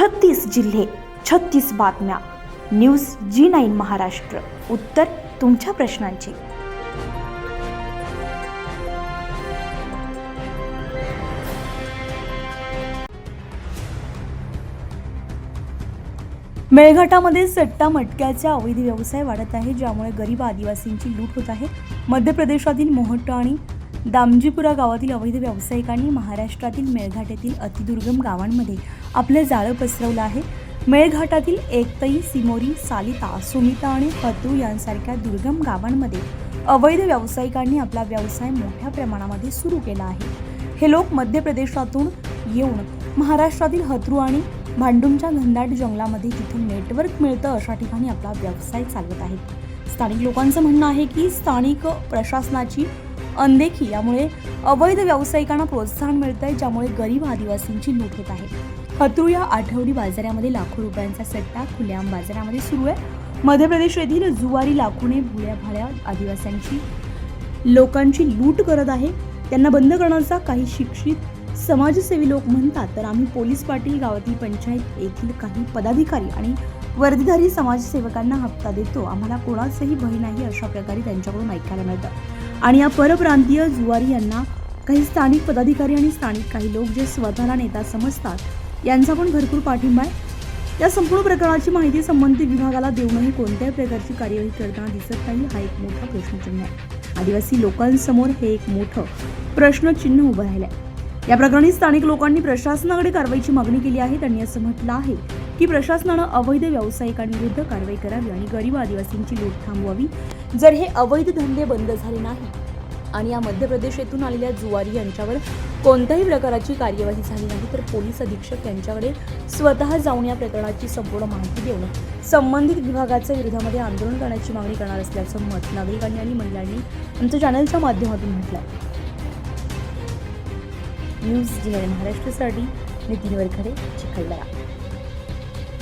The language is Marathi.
छत्तीस जिल्हे छत्तीस बातम्या. News G nine Maharashtra. उत्तर तुमच्या प्रश्नांची. मेळघाटामध्ये सट्टा मटक्याचा अवैध व्यवसाय वाढत आहे ज्यामुळे गरीब आदिवासींची लूट होत आहे. मध्य प्रदेशातील मोहट्ट आणि दामजीपुरा गावातील अवैध व्यावसायिकांनी महाराष्ट्रातील मेळघाट येथील अतिदुर्गम गावांमध्ये आपलं जाळं पसरवलं आहे. मेळघाटातील एकतई सिमोरी सालिता सुमिता आणि हतू यांसारख्या दुर्गम गावांमध्ये अवैध व्यावसायिकांनी आपला व्यवसाय मोठ्या प्रमाणामध्ये सुरू केला आहे. हे लोक मध्य प्रदेशातून येऊन महाराष्ट्रातील हत्रू आणि भांडुमच्या घनदाट जंगलामध्ये जिथून नेटवर्क मिळतं अशा ठिकाणी आपला व्यवसाय चालवत आहेत. स्थानिक लोकांचं म्हणणं आहे की स्थानिक प्रशासनाची अनदेखी यामुळे अवैध व्यावसायिकांना प्रोत्साहन मिळत आहे ज्यामुळे गरीब आदिवासींची लूट होत आहे. हत्रू या आठवडी बाजारामध्ये लाखो रुपयांचा सट्टा खुल्याम बाजारामध्ये सुरू आहे. मध्य प्रदेश येथील जुवारी लाखोने भुळ्या भाड्या आदिवासींची लोकांची लूट करत आहे. त्यांना बंद करण्याचा काही शिक्षित समाजसेवी लोक म्हणतात तर आम्ही पोलीस पाटील गावातील पंचायत येथील काही पदाधिकारी आणि वर्दीधारी समाजसेवकांना हप्ता देतो. आम्हाला कोणाचंही भय नाही अशा प्रकारे त्यांच्याकडून ऐकायला मिळतं. आणि या परप्रांतीय जुवारी यांना काही स्थानिक पदाधिकारी आणि स्थानिक काही लोक जे स्वतःला नेता समजतात यांचा पण भरपूर पाठिंबा आहे. या संपूर्ण प्रकरणाची माहिती संबंधित विभागाला देऊनही कोणत्याही प्रकारची कार्यवाही करताना दिसत नाही हा एक मोठा प्रश्नचिन्ह आहे. आदिवासी लोकांसमोर हे एक मोठं प्रश्नचिन्ह उभं राहिलं आहे या प्रकरणी स्थानिक लोकांनी प्रशासनाकडे कारवाईची मागणी केली आहे त्यांनी असं म्हटलं आहे. की प्रशासनानं अवैध व्यावसायिकांविरुद्ध कारवाई करावी आणि गरीब आदिवासींची लूट थांबवावी. जर हे अवैध धंदे बंद झाले नाही आणि या मध्य प्रदेश येथून आलेल्या जुवारी यांच्यावर कोणत्याही प्रकाराची कार्यवाही झाली नाही तर पोलीस अधीक्षक यांच्याकडे स्वतः जाऊन या प्रकरणाची संपूर्ण माहिती देऊन संबंधित विभागाच्या विरोधामध्ये आंदोलन करण्याची मागणी करणार असल्याचं मत नागरिकांनी आणि महिलांनी आमच्या चॅनलच्या माध्यमातून म्हटलं आहे न्यूज जिल्हा महाराष्ट्रासाठी नितीन वरखडे चिखलदरा.